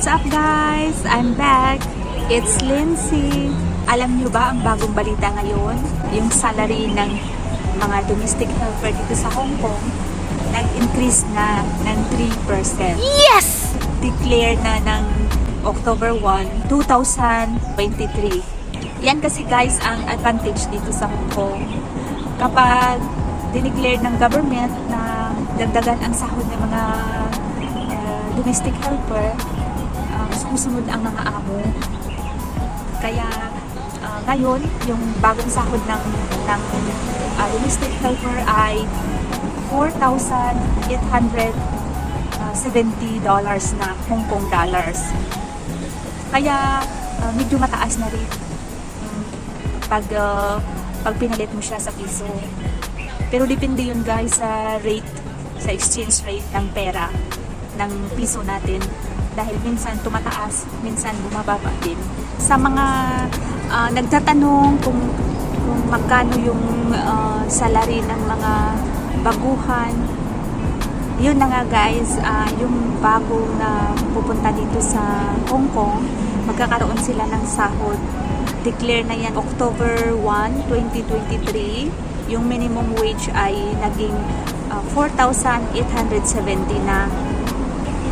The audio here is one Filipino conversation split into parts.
What's up guys? I'm back. It's Lindsay. Alam niyo ba ang bagong balita ngayon? Yung salary ng mga domestic helper dito sa Hong Kong nag-increase na ng 3%. Yes! Declare na ng October 1, 2023. Yan kasi guys ang advantage dito sa Hong Kong. Kapag dineclare ng government na dagdagan ang sahod ng mga uh, domestic helper, sumusunod ang mga amo. Kaya uh, ngayon, yung bagong sahod ng, ng uh, domestic helper ay 4,870 dollars na Hong Kong dollars. Kaya uh, medyo mataas na rin um, pag uh, pag pinalit mo siya sa piso. Pero depende yun guys sa rate, sa exchange rate ng pera ng piso natin. Dahil minsan tumataas, minsan bumababa din. Sa mga uh, nagtatanong kung, kung magkano yung uh, salary ng mga baguhan, yun na nga guys, uh, yung bago na pupunta dito sa Hong Kong, magkakaroon sila ng sahod. Declare na yan October 1, 2023. Yung minimum wage ay naging uh, 4,870 na.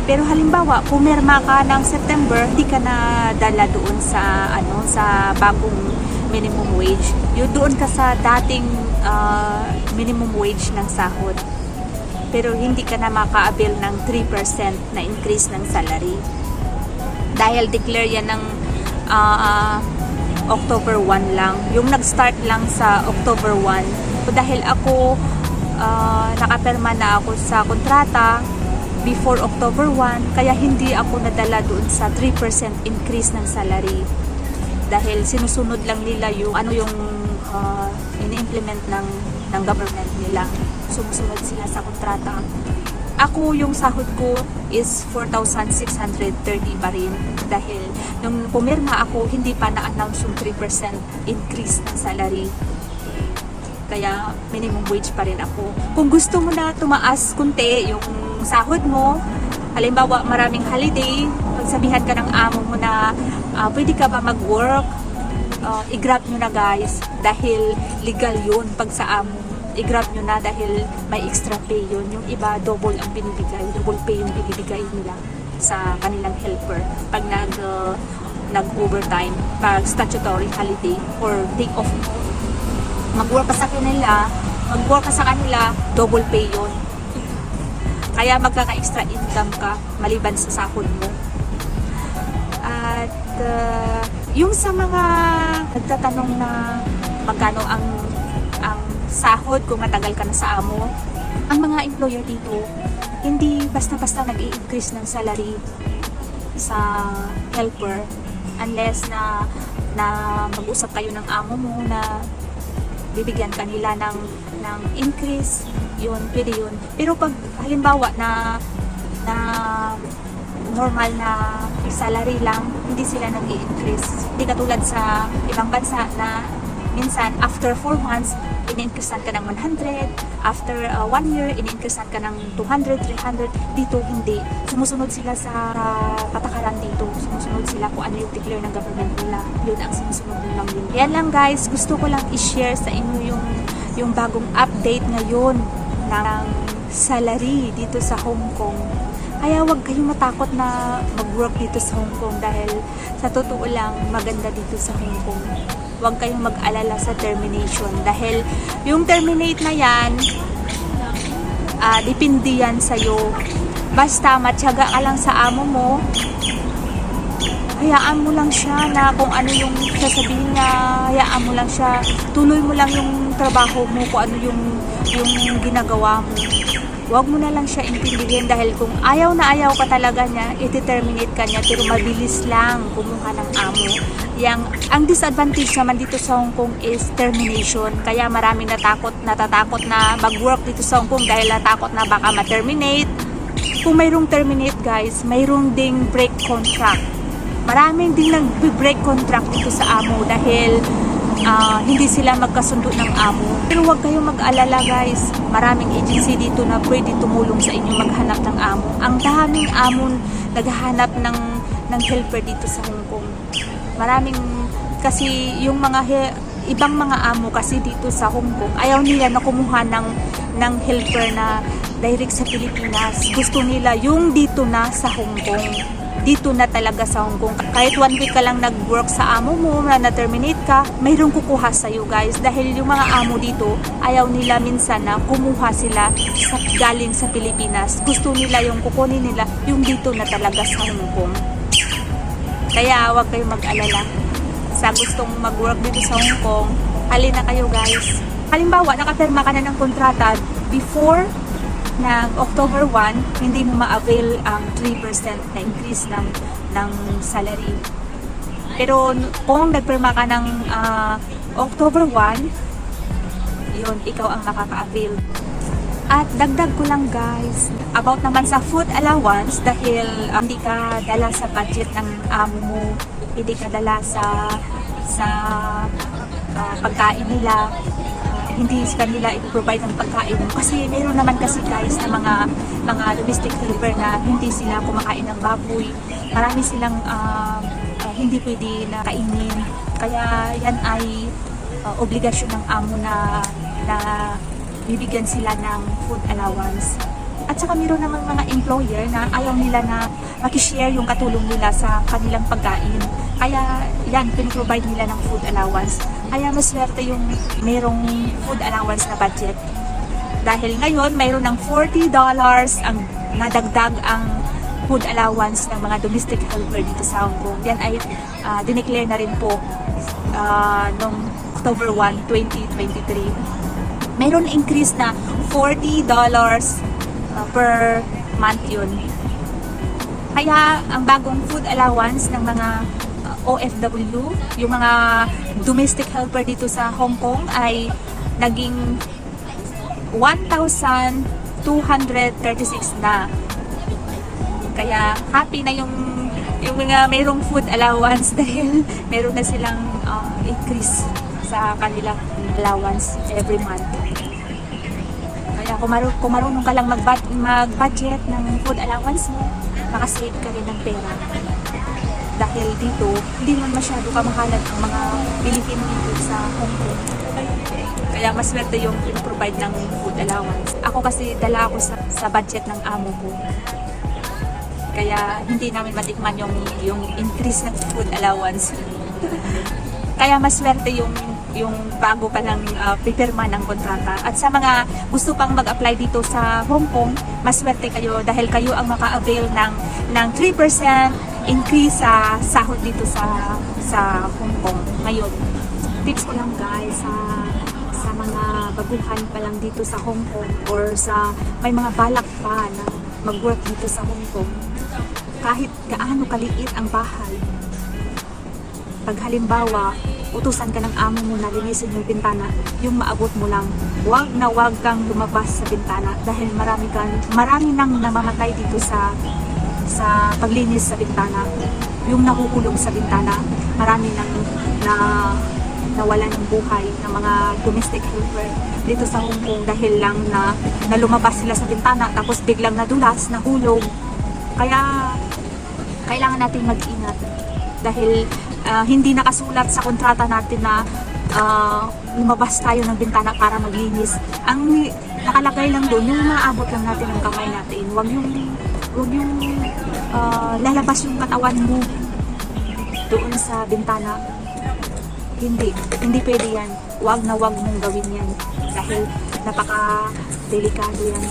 Pero halimbawa, pumirma ka ng September, di ka na dala doon sa ano sa bagong minimum wage. Yung doon ka sa dating uh, minimum wage ng sahod pero hindi ka na maka-avail ng 3% na increase ng salary. Dahil declare yan ng uh, October 1 lang. Yung nag-start lang sa October 1. So, dahil ako uh, nakapirma na ako sa kontrata before October 1, kaya hindi ako nadala doon sa 3% increase ng salary. Dahil sinusunod lang nila yung ano yung uh, ini-implement ng ng government nila. Sumusunod sila sa kontrata. Ako, yung sahod ko is 4,630 pa rin. Dahil nung pumirma ako, hindi pa na-announce yung 3% increase ng salary. Kaya minimum wage pa rin ako. Kung gusto mo na tumaas kunti yung sahod mo, halimbawa maraming holiday, pagsabihan ka ng amo mo na uh, pwede ka ba mag-work, uh, i-grab nyo na guys dahil legal yun pag sa amo. I-grab nyo na dahil may extra pay yun. Yung iba double ang binibigay double pay yung binibigay nila sa kanilang helper pag nag uh, nag overtime pag statutory holiday or day off. Mag-work ka sa kanila mag-work ka sa kanila double pay yun kaya magkaka-extra income ka maliban sa sahod mo. At uh, yung sa mga nagtatanong na magkano ang ang sahod kung matagal ka na sa amo, ang mga employer dito hindi basta-basta nag-i-increase ng salary sa helper unless na na mag-usap kayo ng amo mo na bibigyan kanila ng ng increase yun pwede yun. Pero pag halimbawa na na normal na salary lang, hindi sila nag increase Hindi katulad sa ibang bansa na minsan after 4 months, in-increasean ka ng 100. After 1 uh, year, in-increasean ka ng 200, 300. Dito, hindi. Sumusunod sila sa uh, patakaran dito. Sumusunod sila kung ano yung declare ng government nila. Yun ang sumusunod lang yun. Yan lang guys, gusto ko lang i-share sa inyo yung, yung bagong update ngayon ng salary dito sa Hong Kong. Kaya huwag kayong matakot na mag-work dito sa Hong Kong dahil sa totoo lang maganda dito sa Hong Kong. Huwag kayong mag-alala sa termination dahil yung terminate na yan, uh, depende yan sa'yo. Basta matyaga ka lang sa amo mo, hayaan mo lang siya na kung ano yung sasabihin niya, hayaan mo lang siya. Tuloy mo lang yung trabaho mo, kung ano yung, yung ginagawa mo Huwag mo na lang siya intindihin dahil kung ayaw na ayaw ka talaga niya, i-terminate ka niya pero mabilis lang kumuha ng amo. Yang, ang disadvantage naman dito sa Hong Kong is termination. Kaya maraming natakot, natatakot na mag-work dito sa Hong Kong dahil natakot na baka ma-terminate. Kung mayroong terminate guys, mayroong ding break contract. Maraming ding nag-break contract dito sa amo dahil uh, hindi sila magkasundo ng amo. Pero huwag kayong mag-alala guys. Maraming agency dito na pwede tumulong sa inyo maghanap ng amo. Ang daming amon naghahanap ng ng helper dito sa Hong Kong. Maraming kasi yung mga ibang mga amo kasi dito sa Hong Kong ayaw nila na kumuha ng ng helper na direct sa Pilipinas. Gusto nila yung dito na sa Hong Kong. Dito na talaga sa Hong Kong. Kahit one week ka lang nag-work sa amo mo, na na-terminate ka, mayroong kukuha sa iyo guys. Dahil yung mga amo dito, ayaw nila minsan na kumuha sila sa, galing sa Pilipinas. Gusto nila yung kukunin nila yung dito na talaga sa Hong Kong. Kaya huwag kayong mag-alala. Sa gustong mag-work dito sa Hong Kong, halin na kayo guys. Halimbawa, nakapirma ka na ng kontrata before ng October 1, hindi mo ma-avail ang 3% na increase ng, ng salary. Pero kung nagpirma ka ng ah, October 1, yun, ikaw ang nakaka-avail. At dagdag ko lang guys, about naman sa food allowance dahil um, hindi ka dala sa budget ng amo mo, hindi ka dala sa sa uh, pagkain nila, uh, hindi kanila i-provide ng pagkain. Kasi meron naman kasi guys na mga mga domestic helper na hindi sila kumakain ng baboy. Marami silang uh, uh, hindi pwede na kainin. Kaya yan ay uh, obligasyon ng amo na na bibigyan sila ng food allowance. At saka meron naman mga employer na ayaw nila na makishare yung katulong nila sa kanilang pagkain. Kaya yan, piniprovide nila ng food allowance. Kaya maswerte yung merong food allowance na budget. Dahil ngayon, mayroon ng $40 ang nadagdag ang food allowance ng mga domestic helper dito sa Hong Kong. Yan ay uh, dineclare na rin po uh, noong October 1, 2023 mayroon increase na $40 uh, per month yun. Kaya ang bagong food allowance ng mga OFW, yung mga domestic helper dito sa Hong Kong ay naging 1,236 na. Kaya happy na yung yung mga mayroong food allowance dahil meron na silang uh, increase sa kanilang allowance every month. Kaya kung, maru- kung marunong ka lang mag- mag-budget ng food allowance mo, makasave ka rin ng pera. Dahil dito, hindi naman masyado kamahalan ang mga bilihin dito sa Hong Kong. Kaya mas swerte yung provide ng food allowance. Ako kasi dala ako sa, sa budget ng amo ko. Kaya hindi namin matikman yung, yung increase ng food allowance. Kaya mas swerte yung yung bago pa lang uh, pipirma ng kontrata. At sa mga gusto pang mag-apply dito sa Hong Kong, mas swerte kayo dahil kayo ang maka-avail ng, ng 3% increase sa sahod dito sa sa Hong Kong ngayon. Tips ko lang guys sa sa mga baguhan pa lang dito sa Hong Kong or sa may mga balak pa na mag-work dito sa Hong Kong. Kahit gaano kaliit ang bahay, pag halimbawa, utusan ka ng amo mo na linisin yung bintana, yung maabot mo lang, wag na wag kang lumabas sa bintana dahil marami kang, marami nang namamatay dito sa sa paglinis sa bintana. Yung nakukulong sa bintana, marami nang na nawalan ng buhay ng mga domestic helper dito sa Hong Kong dahil lang na, na lumabas sila sa bintana tapos biglang nadulas, nahulog. Kaya kailangan natin mag-ingat dahil ah, hindi nakasulat sa kontrata natin na ah, lumabas tayo ng bintana para maglinis. Ang nakalagay lang doon, yung maabot lang natin ang kamay natin. Huwag yung, huwag yung ah, lalabas yung katawan mo doon sa bintana. Hindi, hindi pwede yan. Huwag na huwag mong gawin yan. Dahil napaka-delikado yan.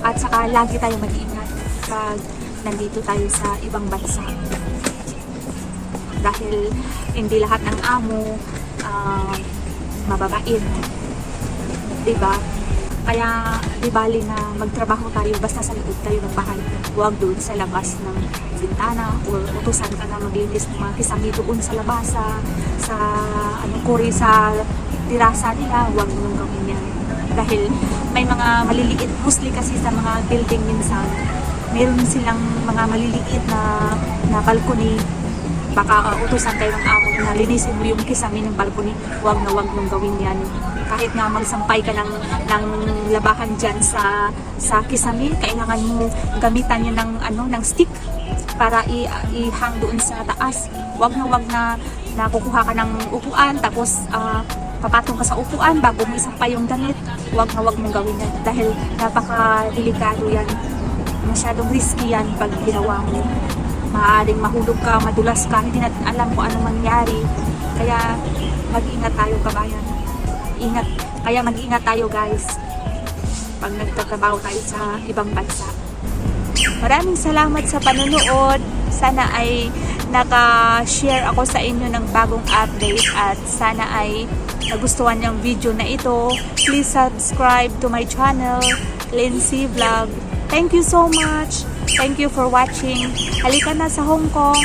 At saka lagi tayo mag-ingat pag nandito tayo sa ibang bansa. Dahil hindi lahat ng amo ah, mababait. Diba? Kaya di bali na magtrabaho tayo basta sa likod tayo ng bahay. Huwag doon sa labas ng bintana or utusan ka na maglinis ng mga kisami doon sa labas sa, sa ano kuri sa tirasa nila. Huwag mong gawin yan. Dahil may mga maliliit, mostly kasi sa mga building minsan, meron silang mga maliliit na, na balcony baka uh, utusan kayo ng amo na linisin mo yung kisame ng balcony. Huwag na huwag mong gawin yan. Kahit nga magsampay ka ng, ng labahan dyan sa, sa kisame, kailangan mo gamitan yun ng, ano, ng stick para i- ihang doon sa taas. Huwag na huwag na, na kukuha ka ng upuan tapos ah, papatong ka sa upuan bago mo isampay yung damit. Huwag na huwag mong gawin yan dahil napaka-delikado yan. Masyadong risky yan pag ginawa mo. Maaaring mahulog ka, madulas ka, hindi natin alam kung anong mangyari. Kaya mag-ingat tayo kabayan. Ingat. Kaya mag-ingat tayo guys pag nagtatrabaho tayo sa ibang bansa. Maraming salamat sa panonood. Sana ay naka-share ako sa inyo ng bagong update at sana ay nagustuhan yung video na ito. Please subscribe to my channel, Lindsay Vlog. Thank you so much. Thank you for watching. Halika na sa Hong Kong.